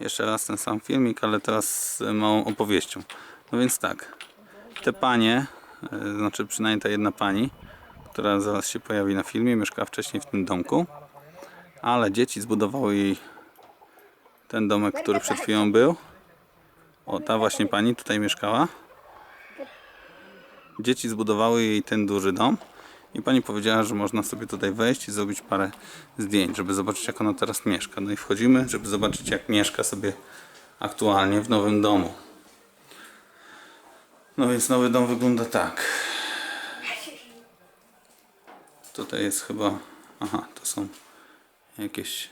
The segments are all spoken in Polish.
Jeszcze raz ten sam filmik, ale teraz z małą opowieścią. No więc tak, te panie, y, znaczy przynajmniej ta jedna pani, która zaraz się pojawi na filmie, mieszkała wcześniej w tym domku, ale dzieci zbudowały jej ten domek, który przed chwilą był. O, ta właśnie pani tutaj mieszkała. Dzieci zbudowały jej ten duży dom i pani powiedziała, że można sobie tutaj wejść i zrobić parę zdjęć, żeby zobaczyć jak ona teraz mieszka. No i wchodzimy, żeby zobaczyć jak mieszka sobie aktualnie w nowym domu. No więc nowy dom wygląda tak. Tutaj jest chyba... Aha, to są jakieś...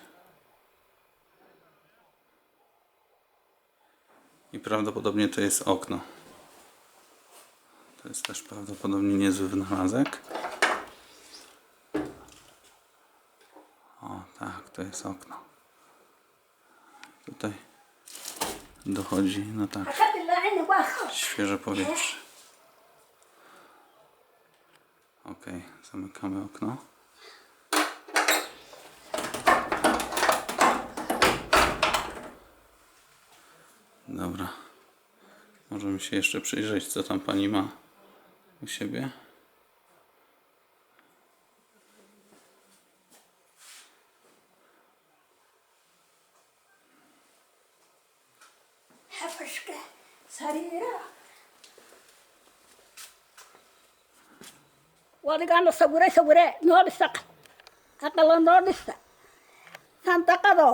I prawdopodobnie to jest okno. To jest też prawdopodobnie niezły wynalazek. O tak, to jest okno. Tutaj dochodzi, no tak, świeże powietrze. Ok, zamykamy okno. Dobra. Możemy się jeszcze przyjrzeć, co tam pani ma u siebie. 크게 살이라 wadigaana sawire sawire noo dhisa aqala noo dhisa sandaqado